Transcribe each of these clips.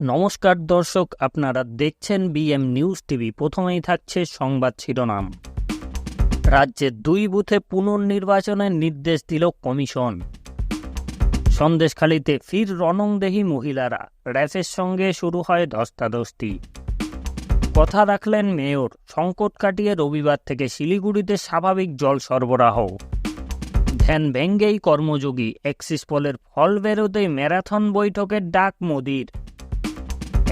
নমস্কার দর্শক, আপনারা দেখছেন বিএম নিউজ টিভি প্রথমেই থাকছে সংবাদ শিরোনাম। রাজ্যের দুই বুথে পুনর্নির্বাচনের নির্দেশ দিল কমিশন। সন্দেশখালীতে ফির রণংদেহী মহিলারা, র্যাফের সঙ্গে শুরু হয় ধস্তাধস্তি। কথা রাখলেন মেয়র, সংকট কাটিয়ে রবিবার থেকে শিলিগুড়িতে স্বাভাবিক জল সরবরাহ। ধ্যান ভেঙ্গেই কর্মযোগী, এক্সিস পলের ফল বেরোতে ম্যারাথন বৈঠকের ডাক মোদির।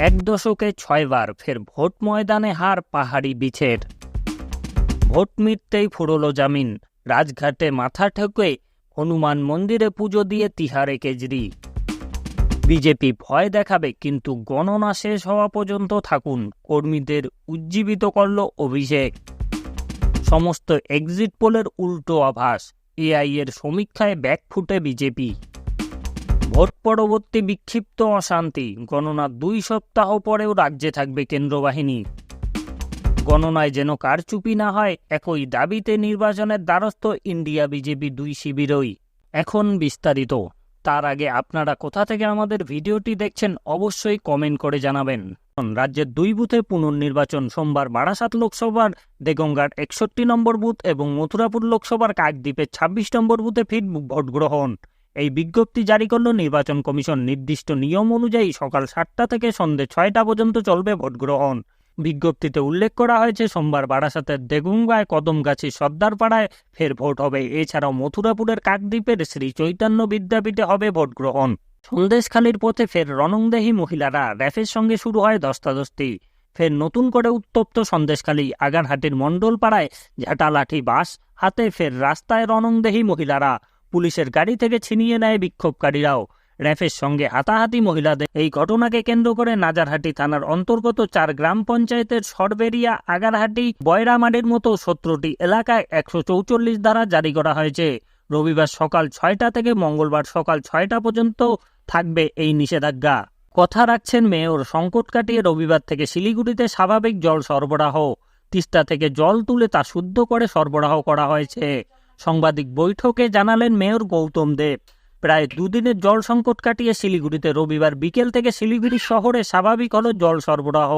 এক দশকে ছয়বার ফের ভোট ময়দানে হার পাহাড়ি বিছের ভোট মিটতেই ফুরলো জামিন। রাজঘাটে মাথা ঠেকে হনুমান মন্দিরে পুজো দিয়ে তিহারে কেজরি। বিজেপি ভয় দেখাবে, কিন্তু গণনা শেষ হওয়া পর্যন্ত থাকুন, কর্মীদের উজ্জীবিত করল অভিষেক। সমস্ত এক্সিট পোলের উল্টো আভাস। এআই এর সমীক্ষায় ব্যাকফুটে বিজেপি। ভোট পরবর্তী বিক্ষিপ্ত অশান্তি। গণনা দুই সপ্তাহ পরেও রাজ্যে থাকবে কেন্দ্র বাহিনী গণনায় যেন কারচুপি না হয়, একই দাবিতে নির্বাচনের দ্বারস্থ ইন্ডিয়া বিজেপি দুই শিবিরই। এখন বিস্তারিত। তার আগে আপনারা কোথা থেকে আমাদের ভিডিওটি দেখছেন অবশ্যই কমেন্ট করে জানাবেন। রাজ্যের দুই বুথে পুনর্নির্বাচন সোমবার বারাসাত লোকসভার, দেগঙ্গার একষট্টি নম্বর বুথ এবং মথুরাপুর লোকসভার কাকদ্বীপের ছাব্বিশ নম্বর বুথে ফির ভোট গ্রহণ এই বিজ্ঞপ্তি জারি করল নির্বাচন কমিশন। নির্দিষ্ট নিয়ম অনুযায়ী সকাল সাতটা থেকে সন্ধে ছয়টা পর্যন্ত চলবে ভোট গ্রহণ বিজ্ঞপ্তিতে উল্লেখ করা হয়েছে, সোমবার বারাসাতের দেগুঙ্গায় কদমগাছি সর্দারপাড়ায় ফের ভোট হবে। এছাড়াও মথুরাপুরের কাকদ্বীপের শ্রী চৈতন্য বিদ্যাপীঠে হবে ভোট গ্রহণ সন্দেশখালীর পথে ফের রণংদেহী মহিলারা র্যাফের সঙ্গে শুরু হয় দস্তাদস্তি। ফের নতুন করে উত্তপ্ত সন্দেশখালী আগারহাটের মণ্ডলপাড়ায় ঝাঁটা লাঠি বাস, হাতে ফের রাস্তায় রণংদেহী মহিলারা। পুলিশের গাড়ি থেকে ছিনিয়ে নেয় বিক্ষোভকারীরাও। র্যাফের সঙ্গে হাতাহাতি মহিলাদের এই ঘটনাকে কেন্দ্র করে নাজারহাটি থানার অন্তর্গত চার গ্রাম পঞ্চায়েতের সরবেরিয়া, আগারহাটি বয়রামারির মতো সতেরোটি এলাকায় একশো চৌচল্লিশ ধারা জারি করা হয়েছে। রবিবার সকাল ছয়টা থেকে মঙ্গলবার সকাল ছয়টা পর্যন্ত থাকবে এই নিষেধাজ্ঞা। কথা রাখছেন মেয়র সংকট কাটিয়ে রবিবার থেকে শিলিগুড়িতে স্বাভাবিক জল সরবরাহ। তিস্তা থেকে জল তুলে তা শুদ্ধ করে সরবরাহ করা হয়েছে। সাংবাদিক বৈঠকে জানালেন মেয়র গৌতম দেব। প্রায় দুদিনের জল সংকট কাটিয়ে শিলিগুড়িতে রবিবার বিকেল থেকে শিলিগুড়ি শহরে স্বাভাবিক হলো জল সরবরাহ।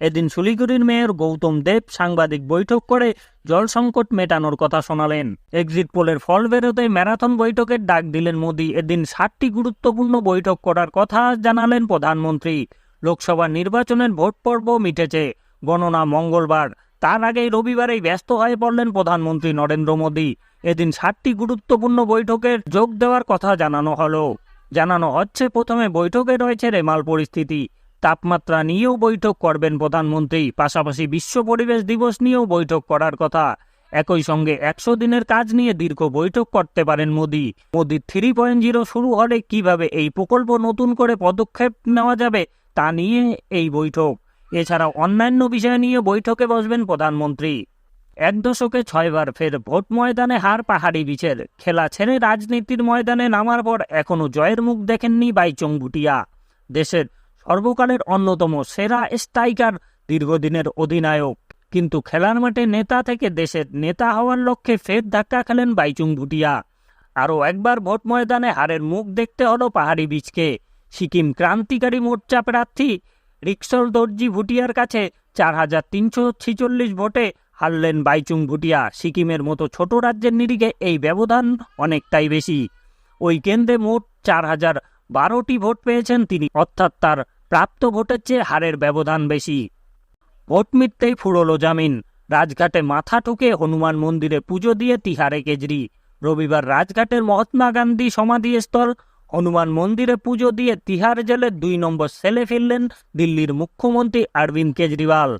এদিন শিলিগুড়ির মেয়র গৌতম দেব সাংবাদিক বৈঠক করে জল সংকট মেটানোর কথা শোনালেন। এক্সিট পোলের ফল বেরোতে ম্যারাথন বৈঠকের ডাক দিলেন মোদী। এদিন ষাটটি গুরুত্বপূর্ণ বৈঠক করার কথা জানালেন প্রধানমন্ত্রী। লোকসভা নির্বাচনের ভোট পর্ব মিটেছে। গণনা মঙ্গলবার। তার আগেই রবিবারেই ব্যস্ত হয়ে পড়লেন প্রধানমন্ত্রী নরেন্দ্র মোদী। এদিন সাতটি গুরুত্বপূর্ণ বৈঠকের যোগ দেওয়ার কথা জানানো হলো। জানানো হচ্ছে, প্রথমে বৈঠকে রয়েছে রেমাল পরিস্থিতি। তাপমাত্রা নিয়েও বৈঠক করবেন প্রধানমন্ত্রী। পাশাপাশি বিশ্ব পরিবেশ দিবস নিয়েও বৈঠক করার কথা। একই সঙ্গে একশো দিনের কাজ নিয়ে দীর্ঘ বৈঠক করতে পারেন Modi. Modi three point zero শুরু হলে কীভাবে এই প্রকল্প নতুন করে পদক্ষেপ নেওয়া যাবে তা নিয়ে এই বৈঠক। এছাড়াও অন্যান্য বিষয় নিয়ে বৈঠকে বসবেন প্রধানমন্ত্রী। এক দশকে ছয়বার ফের ভোট ময়দানে হার পাহাড়ি বিচের খেলা ছেড়ে রাজনীতির ময়দানে নামার পর এখনও জয়ের মুখ দেখেননি বাইচং ভুটিয়া। দেশের সর্বকালের অন্যতম সেরা স্ট্রাইকার, দীর্ঘদিনের অধিনায়ক। কিন্তু খেলার মাঠে নেতা থেকে দেশের নেতা হওয়ার লক্ষ্যে ফের ধাক্কা খেলেন বাইচুং ভুটিয়া। আরও একবার ভোট ময়দানে হারের মুখ দেখতে হলো পাহাড়ি বীজকে সিকিম ক্রান্তিকারী মোর্চা প্রার্থী রিক্সল দর্জি ভুটিয়ার কাছে চার হাজার তিনশো ছিচল্লিশ ভোটে হারলেন বাইচুং ভুটিয়া। সিকিমের মতো ছোট রাজ্যের নিরিখে এই ব্যবধান অনেকটাই বেশি। ওই কেন্দ্রে মোট চার হাজার বারোটি ভোট পেয়েছেন তিনি। অর্থাৎ তার প্রাপ্ত ভোটের চেয়ে হারের ব্যবধান বেশি। ভোট মিটতেই ফুরলো জামিন। রাজঘাটে মাথা ঠুকে হনুমান মন্দিরে পুজো দিয়ে তিহারে কেজরি। রবিবার রাজঘাটের মহাত্মা গান্ধী সমাধিস্থল হনুমান মন্দিরে পুজো দিয়ে তিহার জেলের দুই নম্বর সেলে ফিরলেন দিল্লির মুখ্যমন্ত্রী অরবিন্দ কেজরিওয়াল।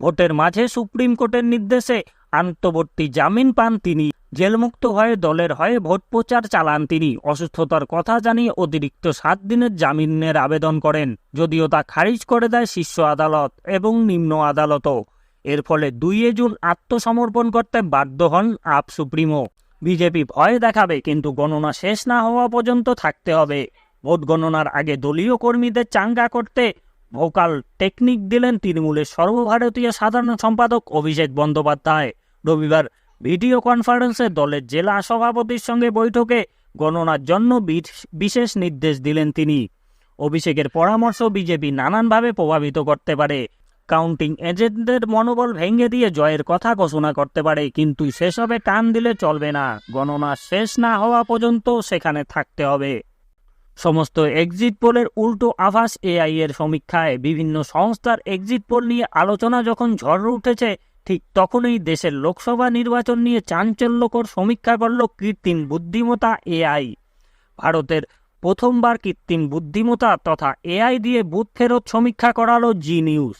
ভোটের মাঝে সুপ্রিম কোর্টের নির্দেশে আন্তবর্তী জামিন পান তিনি। জেলমুক্ত হয়ে দলের হয়ে ভোট প্রচার চালান তিনি। অসুস্থতার কথা জানিয়ে অতিরিক্ত সাত দিনের জামিনের আবেদন করেন। যদিও তা খারিজ করে দেয় শীর্ষ আদালত এবং নিম্ন আদালতও। এর ফলে দুইয়ে জুন আত্মসমর্পণ করতে বাধ্য হন আপ সুপ্রিমো। বিজেপি ভয় দেখাবে, কিন্তু গণনা শেষ না হওয়া পর্যন্ত থাকতে হবে। ভোট গণনার আগে দলীয় কর্মীদের চাঙ্গা করতে ভোকাল টেকনিক দিলেন তৃণমূলের সর্বভারতীয় সাধারণ সম্পাদক অভিষেক বন্দ্যোপাধ্যায়। রবিবার ভিডিও কনফারেন্সে দলের জেলা সভাপতির সঙ্গে বৈঠকে গণনার জন্য বিশেষ নির্দেশ দিলেন তিনি। অভিষেকের পরামর্শ বিজেপি নানানভাবে প্রভাবিত করতে পারে। কাউন্টিং এজেন্টদের মনোবল ভেঙে দিয়ে জয়ের কথা ঘোষণা করতে পারে, কিন্তু সেসবে টান দিলে চলবে না। গণনা শেষ না হওয়া পর্যন্ত সেখানে থাকতে হবে। সমস্ত এক্সিট পোলের উল্টো আভাস এআই এর সমীক্ষায় বিভিন্ন সংস্থার এক্সিট পোল নিয়ে আলোচনা যখন ঝড় উঠেছে, ঠিক তখনই দেশের লোকসভা নির্বাচন নিয়ে চাঞ্চল্যকর সমীক্ষা করল কৃত্রিম বুদ্ধিমত্তা এআই ভারতের প্রথমবার কৃত্রিম বুদ্ধিমত্তা তথা এআই দিয়ে বুথ ফেরত সমীক্ষা করালো জি নিউজ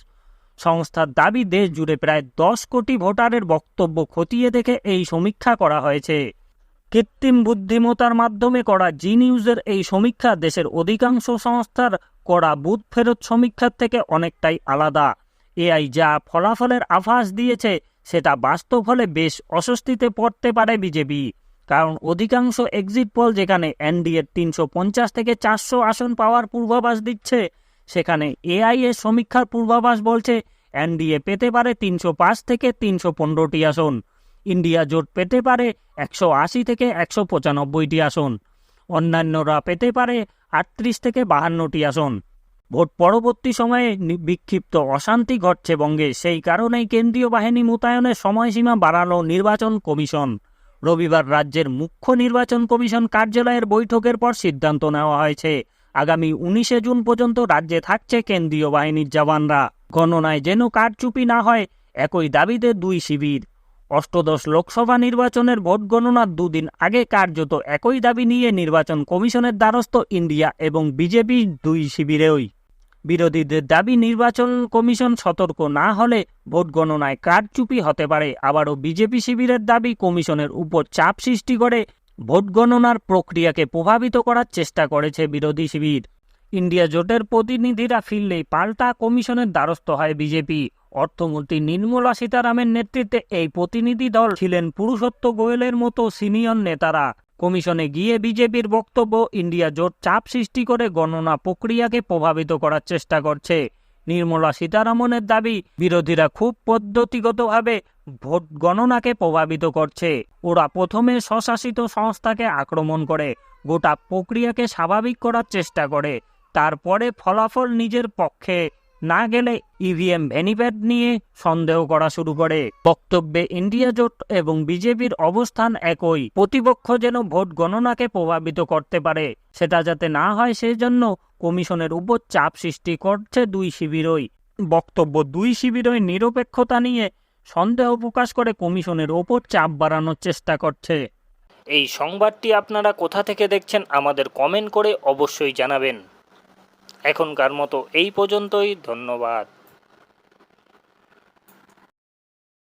সংস্থার দাবি, দেশ জুড়ে প্রায় দশ কোটি ভোটারের বক্তব্য খতিয়ে দেখে এই সমীক্ষা করা হয়েছে। কৃত্রিম বুদ্ধিমত্তার মাধ্যমে করা জি নিউজের এই সমীক্ষা দেশের অধিকাংশ সংস্থার করা বুথ ফেরত সমীক্ষার থেকে অনেকটাই আলাদা। এআই যা ফলাফলের আভাস দিয়েছে, সেটা বাস্তব হলে বেশ অস্বস্তিতে পড়তে পারে বিজেপি। কারণ অধিকাংশ এক্সিট পোল যেখানে এনডিএর তিনশো পঞ্চাশ থেকে চারশো আসন পাওয়ার পূর্বাভাস দিচ্ছে সেখানে এআই এর সমীক্ষার পূর্বাভাস বলছে, এনডিএ পেতে পারে তিনশো পাঁচ থেকে তিনশো পনেরোটি আসন। ইন্ডিয়া জোট পেতে পারে একশো আশি থেকে একশো পঁচানব্বইটি আসন। অন্যান্যরা পেতে পারে আটত্রিশ থেকে বাহান্নটি আসন। ভোট পরবর্তী সময়ে বিক্ষিপ্ত অশান্তি ঘটছে বঙ্গে। সেই কারণেই কেন্দ্রীয় বাহিনী মোতায়েনের সময়সীমা বাড়ালো নির্বাচন কমিশন। রবিবার রাজ্যের মুখ্য নির্বাচন কমিশন কার্যালয়ের বৈঠকের পর সিদ্ধান্ত নেওয়া হয়েছে। আগামী উনিশে জুন পর্যন্ত রাজ্যে থাকছে কেন্দ্রীয় বাহিনীর জওয়ানরা। গণনায় যেন কারচুপি না হয়, একই দাবিতে দুই শিবির। অষ্টদশ লোকসভা নির্বাচনের ভোট গণনার দুদিন আগে কার্যত একই দাবি নিয়ে নির্বাচন কমিশনের দ্বারস্থ ইন্ডিয়া এবং বিজেপি দুই শিবিরেই বিরোধীদের দাবি নির্বাচন কমিশন সতর্ক না হলে ভোট গণনায় কারচুপি হতে পারে। আবারও বিজেপি শিবিরের দাবি কমিশনের উপর চাপ সৃষ্টি করে ভোট গণনার প্রক্রিয়াকে প্রভাবিত করার চেষ্টা করেছে বিরোধী শিবির। ইন্ডিয়া জোটের প্রতিনিধিরা ফিরলেই পাল্টা কমিশনের দ্বারস্থ হয় বিজেপি। অর্থমন্ত্রী নির্মলা সীতারামের নেতৃত্বে এই প্রতিনিধি দল ছিলেন পুরুষোত্ত গোয়েলের মতো সিনিয়র নেতারা। কমিশনে গিয়ে বিজেপির বক্তব্য, ইন্ডিয়া জোট চাপ সৃষ্টি করে গণনা প্রক্রিয়াকে প্রভাবিত করার চেষ্টা করছে। নির্মলা সীতারামনের দাবি বিরোধীরা খুব পদ্ধতিগতভাবে ভোট গণনাকে প্রভাবিত করছে। ওরা প্রথমে স্বশাসিত সংস্থাকে আক্রমণ করে, গোটা প্রক্রিয়াকে স্বাভাবিক করার চেষ্টা করে, তারপরে ফলাফল নিজের পক্ষে না গেলে ইভিএম ভেনিপ্যাট নিয়ে সন্দেহ করা শুরু করে। বক্তব্যে ইন্ডিয়া জোট এবং বিজেপির অবস্থান একই। প্রতিপক্ষ যেন ভোট গণনাকে প্রভাবিত করতে পারে, সেটা যাতে না হয় সেজন্য কমিশনের উপর চাপ সৃষ্টি করছে দুই শিবিরই। বক্তব্য দুই শিবিরই নিরপেক্ষতা নিয়ে সন্দেহ প্রকাশ করে কমিশনের ওপর চাপ বাড়ানোর চেষ্টা করছে। এই সংবাদটি আপনারা কোথা থেকে দেখছেন আমাদের কমেন্ট করে অবশ্যই জানাবেন। এখনকার মতো এই পর্যন্তই ধন্যবাদ।